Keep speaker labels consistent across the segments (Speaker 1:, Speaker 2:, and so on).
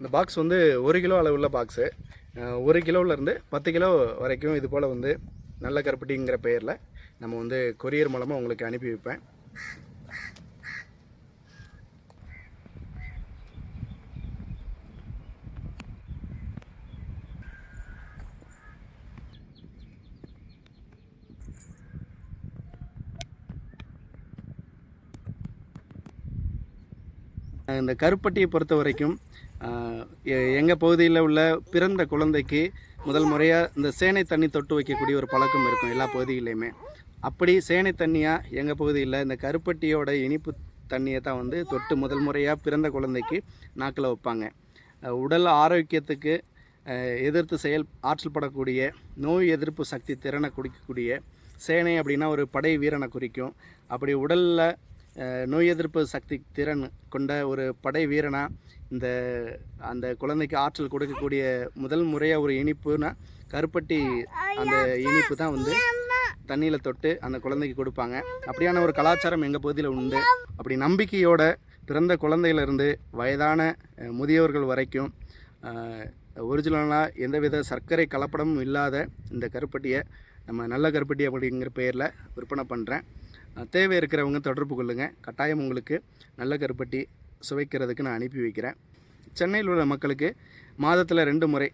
Speaker 1: இந்த பாக்ஸ் வந்து ஒரு கிலோ அளவுள்ள பாக்ஸு ஒரு கிலோவிலேருந்து பத்து கிலோ வரைக்கும் இது போல் வந்து நல்ல கருப்பட்டிங்கிற பெயரில் நம்ம வந்து கொரியர் மூலமாக உங்களுக்கு அனுப்பி வைப்பேன். இந்த கருப்பட்டியை பொறுத்த வரைக்கும் எங்கள் பகுதியில் உள்ள பிறந்த குழந்தைக்கு முதல் முறையாக இந்த சேனை தண்ணி தொட்டு வைக்கக்கூடிய ஒரு பழக்கம் இருக்கும் எல்லா பகுதியிலையுமே. அப்படி சேனை தண்ணியாக எங்கள் பகுதியில் இந்த கருப்பட்டியோட இனிப்பு தண்ணியை தான் வந்து தொட்டு முதல் முறையாக பிறந்த குழந்தைக்கு நாக்கில் வைப்பாங்க. உடல் ஆரோக்கியத்துக்கு எதிர்த்து செயல் ஆற்றல் படக்கூடிய நோய் எதிர்ப்பு சக்தி திறனை குடிக்கக்கூடிய சேனை அப்படின்னா ஒரு படை வீரனை குறிக்கும். அப்படி உடலில் நோய் எதிர்ப்பு சக்தி திறன் கொண்ட ஒரு படை வீரனாக இந்த அந்த குழந்தைக்கு ஆற்றல் கொடுக்கக்கூடிய முதல் முறையாக ஒரு இனிப்புனா கருப்பட்டி அந்த இனிப்பு தான் வந்து தண்ணியில் தொட்டு அந்த குழந்தைக்கு கொடுப்பாங்க. அப்படியான ஒரு கலாச்சாரம் எங்கள் பகுதியில் உண்டு. அப்படி நம்பிக்கையோட பிறந்த குழந்தையிலிருந்து வயதான முதியவர்கள் வரைக்கும் ஒரிஜினலாக எந்தவித சர்க்கரை கலப்படமும் இல்லாத இந்த கருப்பட்டியை நம்ம நல்ல கருப்பட்டி அப்படிங்கிற பெயரில் விற்பனை பண்ணுறேன் தேவை இருக்கிறவங்க தொடர்பு கொள்ளுங்கள் கட்டாயம் உங்களுக்கு நல்ல கருப்பட்டி சுவைக்கிறதுக்கு நான் அனுப்பி வைக்கிறேன். சென்னையில் உள்ள மக்களுக்கு மாதத்தில் ரெண்டு முறை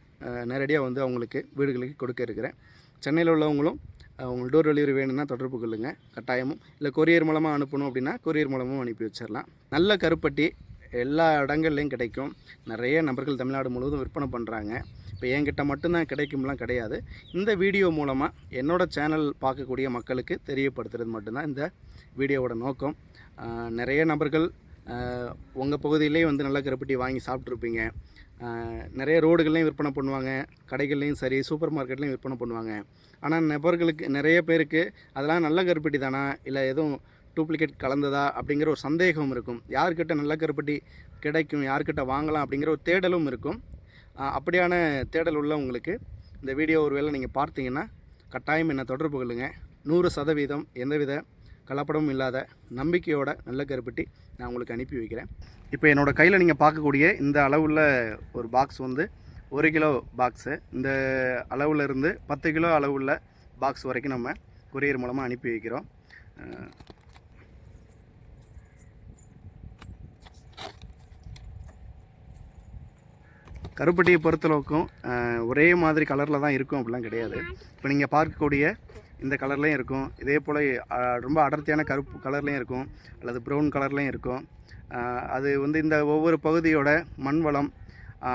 Speaker 1: நேரடியாக வந்து அவங்களுக்கு வீடுகளுக்கு கொடுக்க இருக்கிறேன். சென்னையில் உள்ளவங்களும் அஹ், உங்களுக்கு டோர் டெலிவரி வேணும்னா தொடர்பு கொள்ளுங்கள் கட்டாயமும் இல்லை கொரியர் மூலமாக அனுப்பணும் அப்படின்னா கொரியர் மூலமும் அனுப்பி வச்சிடலாம் நல்ல கருப்பட்டி எல்லா இடங்கள்லையும் கிடைக்கும். நிறைய நபர்கள் தமிழ்நாடு முழுவதும் விற்பனை பண்ணுறாங்க இப்போ என்கிட்ட மட்டும்தான் கிடைக்கும்லாம் கிடையாது. இந்த வீடியோ மூலமாக என்னோடய சேனல் பார்க்கக்கூடிய மக்களுக்கு தெரியப்படுத்துறது மட்டும்தான் இந்த வீடியோவோட நோக்கம். நிறைய நபர்கள் உங்கள் பகுதியிலேயே வந்து நல்ல கருப்பட்டி வாங்கி சாப்பிட்ருப்பீங்க நிறைய ரோடுகள்லையும் விற்பனை பண்ணுவாங்க. கடைகள்லையும் சரி சூப்பர் மார்க்கெட்லேயும் விற்பனை பண்ணுவாங்க. ஆனால் நபர்களுக்கு நிறைய பேருக்கு அதெல்லாம் நல்ல கருப்பட்டி தானா? இல்லை எதுவும் டூப்ளிகேட் கலந்ததா அப்படிங்கிற ஒரு சந்தேகம் இருக்கும். யார்கிட்ட நல்ல கருப்பட்டி கிடைக்கும் யார்கிட்ட வாங்கலாம் அப்படிங்கிற ஒரு தேடலும் இருக்கும். அப்படியான தேடல் உள்ள உங்களுக்கு இந்த வீடியோ ஒருவேளை நீங்கள் பார்த்தீங்கன்னா கட்டாயம் என்னை தொடர்பு கொள்ளுங்கள் நூறு சதவீதம் எந்தவித கலப்படமும் இல்லாத நம்பிக்கையோட நல்ல கருப்பட்டி நான் உங்களுக்கு அனுப்பி வைக்கிறேன். இப்போ என்னோடய கையில் நீங்கள் பார்க்கக்கூடிய இந்த அளவுள்ள ஒரு பாக்ஸ் வந்து ஒரு கிலோ பாக்ஸு இந்த அளவில் இருந்து பத்து கிலோ அளவுள்ள பாக்ஸ் வரைக்கும் நம்ம கொரியர் மூலமாக அனுப்பி வைக்கிறோம். கருப்பட்டியை பொறுத்தளவுக்கும் ஒரே மாதிரி கலரில் தான் இருக்கும் அப்படிலாம் கிடையாது. இப்போ நீங்கள் பார்க்கக்கூடிய இந்த கலர்லேயும் இருக்கும். இதே போல் ரொம்ப அடர்த்தியான கருப்பு கலர்லேயும் இருக்கும் அல்லது ப்ரௌன் கலர்லேயும் இருக்கும். அது வந்து இந்த ஒவ்வொரு பகுதியோட மண் வளம்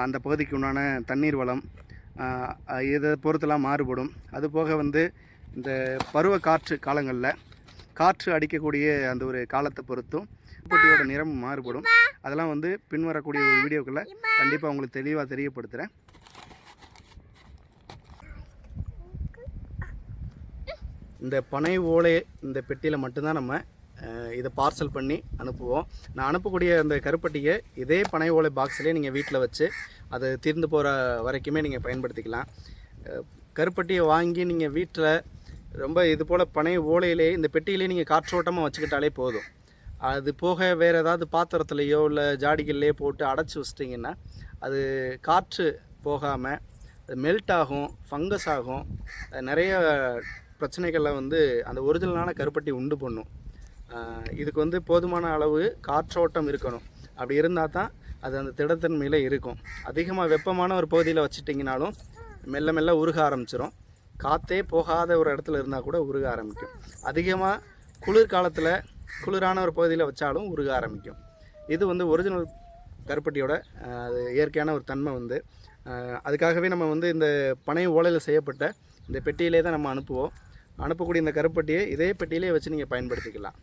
Speaker 1: அந்த பகுதிக்கு உண்டான தண்ணீர் வளம் இதை பொறுத்தெல்லாம் மாறுபடும். அதுபோக வந்து இந்த பருவ காற்று காலங்களில் காற்று அடிக்கக்கூடிய அந்த ஒரு காலத்தை பொறுத்தும் போட்டியோட நிறம் மாறுபடும். அதெல்லாம் வந்து பின்வரக்கூடிய ஒரு வீடியோக்களை கண்டிப்பாக உங்களுக்கு தெளிவாக தெரியப்படுத்துகிறேன் இந்த பனை ஓலை இந்த பெட்டியில் மட்டும்தான் நம்ம இதை பார்சல் பண்ணி அனுப்புவோம். நான் அனுப்பக்கூடிய அந்த கருப்பட்டியை இதே பனை ஓலை பாக்ஸ்லேயே நீங்கள் வீட்டில் வச்சு அது தீர்ந்து போகிற வரைக்குமே நீங்கள் பயன்படுத்திக்கலாம். கருப்பட்டியை வாங்கி நீங்கள் வீட்டில் ரொம்ப இது போல் பனை ஓலையிலே இந்த பெட்டியிலே நீங்கள் காற்றோட்டமாக வச்சுக்கிட்டாலே போதும். அது போக வேறு ஏதாவது பாத்திரத்துலையோ இல்லை ஜாடிகள்லேயோ போட்டு அடைச்சி வச்சிட்டிங்கன்னா அது காற்று போகாமல் மெல்ட் ஆகும் ஃபங்கஸ் ஆகும். நிறைய பிரச்சனைகளை வந்து அந்த ஒரிஜினலான கருப்பட்டி உண்டு பண்ணும். இதுக்கு வந்து போதுமான அளவு காற்றோட்டம் இருக்கணும். அப்படி இருந்தால் தான் அது அந்த திடத்தன்மையில் இருக்கும். அதிகமாக வெப்பமான ஒரு பகுதியில் வச்சுட்டிங்கனாலும் மெல்ல மெல்ல உருக ஆரம்பிச்சிடும் காற்றே போகாத ஒரு இடத்துல இருந்தால் கூட உருக ஆரம்பிக்கும். அதிகமாக குளிர் காலத்தில் குளிரான ஒரு பகுதியில் வச்சாலும் உருக ஆரம்பிக்கும். இது வந்து ஒரிஜினல் கருப்பட்டியோட அது இயற்கையான ஒரு தன்மை வந்து. அதுக்காகவே நம்ம வந்து இந்த பனை ஓலையில் செய்யப்பட்ட இந்த பெட்டியிலே தான் நம்ம அனுப்புவோம். அனுப்பக்கூடிய இந்த கருப்பட்டியை இதே பெட்டியிலே வச்சு நீங்கள் பயன்படுத்திக்கலாம்.